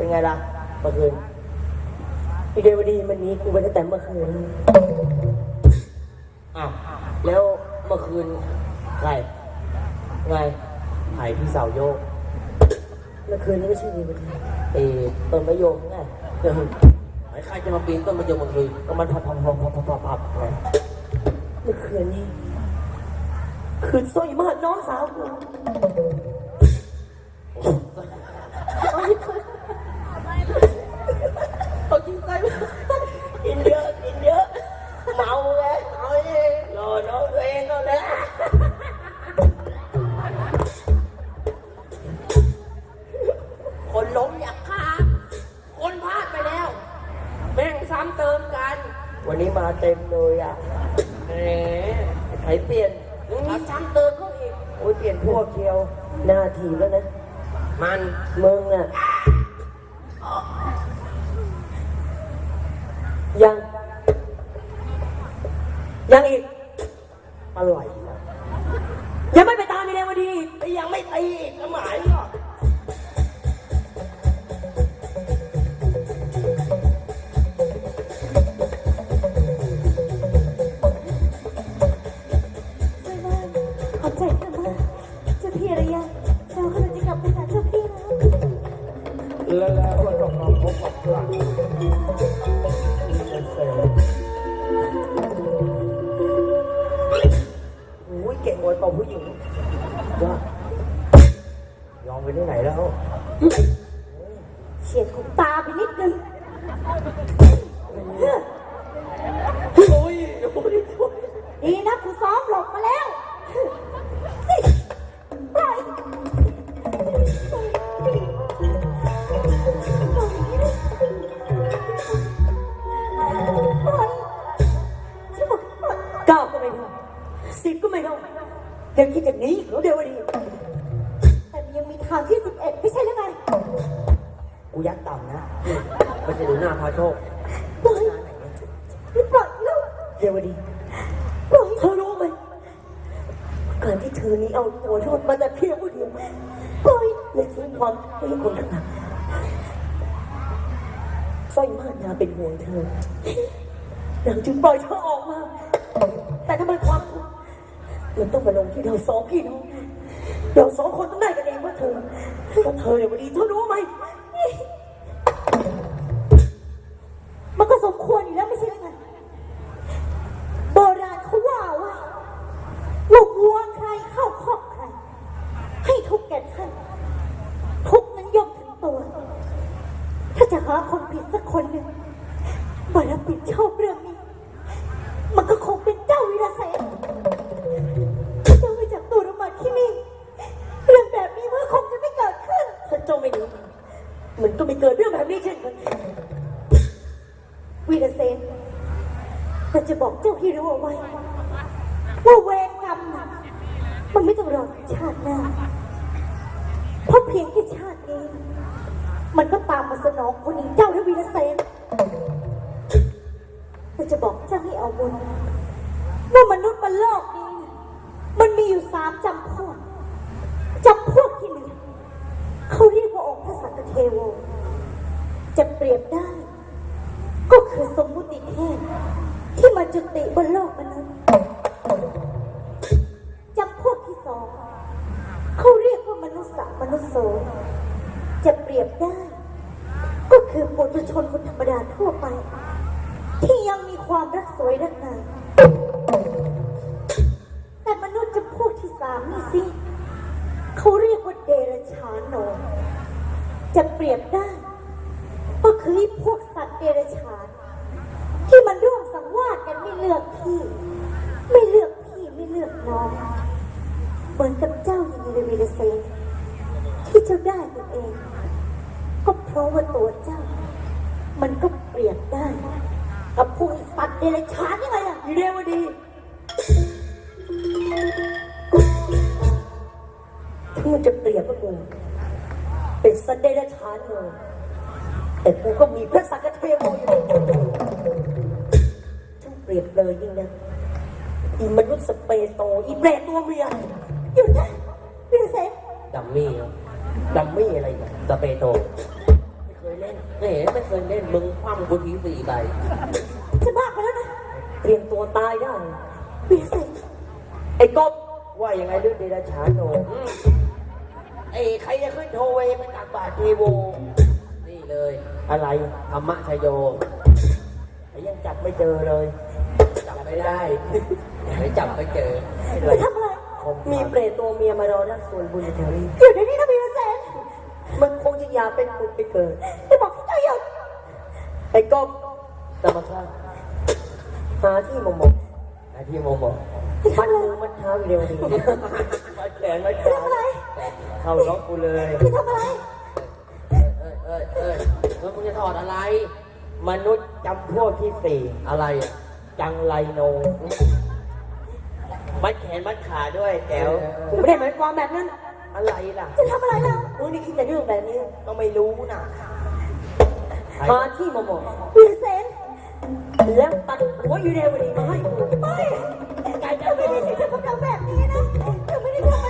เป็นไงล่ะเมื่อคืนพี่เดวดีมันหนี้กูไปตั้งแต่เมื่อคืนแล้วอ้าว แล้วเมื่อคืนใครไงไผ่พี่สาวโยก เมื่อคืนนี้ไม่ใช่ดีวันนี้เออต้นมะยมไงเออไอ้ใครจะมาปีนต้นมะยมเมื่อคืนก็มันพับพับพับพับพับพับพับไงเมื่อคืนนี้ คืนสร้อยมากน้องสาวกู เต็มเลยอะแหมใครเปลี่ยนยังมีซ้ำเติมเขาอีกโอ้ยเปลี่ยนพวกเชียว หน้าทีแล้วนะ มันมึงอะ ยัง ยังอีกอะไรนะยังไม่ไปตามมีแรงมาดีแต่ยังไม่ตีอีกก็หมายก็ช่วย แล้วและแล้วก็ต้องมาพบกับพระเสด็จโอ้ยเก่งกว่าตบผู้หญิงว่ายอมไปที่ไหนแล้วเฉียดของตาไปนิดนึงโอ้ยโอ้ยโอ้ยดีนะกูซ้อมหลบมาแล้ว สิบก็ไม่เท่าเดี๋ยวคิดจากนี้เหรอเดี๋ยววันนี้แต่มันยังมีทางที่สิบเอ็ดไม่ใช่หรือไงกูยัดต่ำนะไม่ใช่ดูหน้าพาโชคปล่อยไม่ปล่อยลูกเดี๋ยววันนี้ปล่อยเธอรู้ไหมการที่เธอนี้เอาตัวรอดมาแต่เพียงผู้เดียวปล่อยและทิ้งความทุกข์ให้คนข้างหลังสร้อยมากนาเป็นห่วงเธอหลังจึงปล่อยเธอออกมา แต่ทำไมความทุกข์ มันต้องมาลงที่เราสองพี่น้องเราสองคนต้องได้กันเองว่าเธอว่าเธอเนี่ยวันนี้เธอรู้ไหม มันก็สมควรอยู่แล้วไม่ใช่หรือไงโบราณเขาว่าว่าลูกวัวใครเข้าคอกใคร ให้ทุกแก่ท่านทุกนั้นย่อมถึงตัว ถ้าจะหาคนผิดสักคนหนึ่งมารับผิดชอบเรื่องนี้ วีรเซนเราจะบอกเจ้าให้รู้เอาไว้ว่าเวรกรรมน่ะมันไม่ต้องรอชาติหน้าเพราะเพียงแค่ชาตินี้ มันก็ตามมาสนองคนอีกเจ้าและวีรเซนเราจะบอกเจ้าให้เอาบนว่ามนุษย์บนโลกนี้ มันมีอยู่สามจำพวก คือปุถุชนคนธรรมดาทั่วไป ที่ยังมีความรักสวยรักงามแต่มนุษย์จำพวกที่สามนี่สิ เขาเรียกว่าเดรัจฉานโน จะเปรียบได้ ก็คือพวกสัตว์เดรัจฉานที่มันร่วมสังวาสกันไม่เลือกพี่ ไม่เลือกพี่ไม่เลือกน้อง เหมือนกับเจ้าย่างนี้เลวีรเซนที่เจ้าได้ตัวเอง ก็เพราะว่าตัวเจ้า มันก็เปรียบได้ กับพวกไอ้สัตว์เดรัจฉานยังไงล่ะมีเรื่องมาดี ถึงมันจะเปรียบกับกูเป็นสันเดรัจฉานเลยแต่กูก็มีพระสักกะเทโมอยู่ในตัวช่างเปรียบเลยยิ่งนะอีมนุษย์สเปโตอีเปรตตัวเมียหยุดนะวีรเซนดัมมี่เหรอดัมมี่อะไรเนี่ยสเปโต ไม่เคยเล่นไม่เห็นไม่เคยเล่นมึงคว่ำกูทีสี่ใบจะบ้าไปแล้วนะเตรียมตัวตายได้วีรเสนไอ้กบว่ายังไงเรื่องเดรัจฉานโนไอ้ใครจะขึ้นโทเวไปตักบาตรเทโวนี่เลย อะไรธรรมชโยไอ้ยังจับไม่เจอเลย จับไม่ได้ไม่จับไม่เจอจะทำอะไรมีเปรตตัวเมียมารอด้านส่วนบุญแถวนี้อยู่ในนี้นะวีรเสนมันคงจะอยากเป็นบุญไปเกิดจะบอกให้เจ้าหยุด ไอ้กบจะมาฆ่าหาที่มองมองหาที่มองมองมันมือมันเท้าเร็วดีมันแขนมันขาเข้าล็อกกูเลยจะทำอะไร เออเออเออแล้วมึงจะถอดอะไร มนุษย์จำพวกที่สี่อะไรอะจังไรโน มัดแขนมัดขาด้วยแก้วกูไม่ได้หมายความแบบนั้น อะไรล่ะ จะทำอะไรเรามึงนี่คิดแต่เรื่องแบบนี้ ก็ไม่รู้นะ หาที่มอบอกวีเซนแล้วตัดหัวอยู่ในวันนี้มาให้ไม่ไก่จะไม่ได้สิทธิ์จะพวกเรแบบนี้นะจะไม่ได้ทำ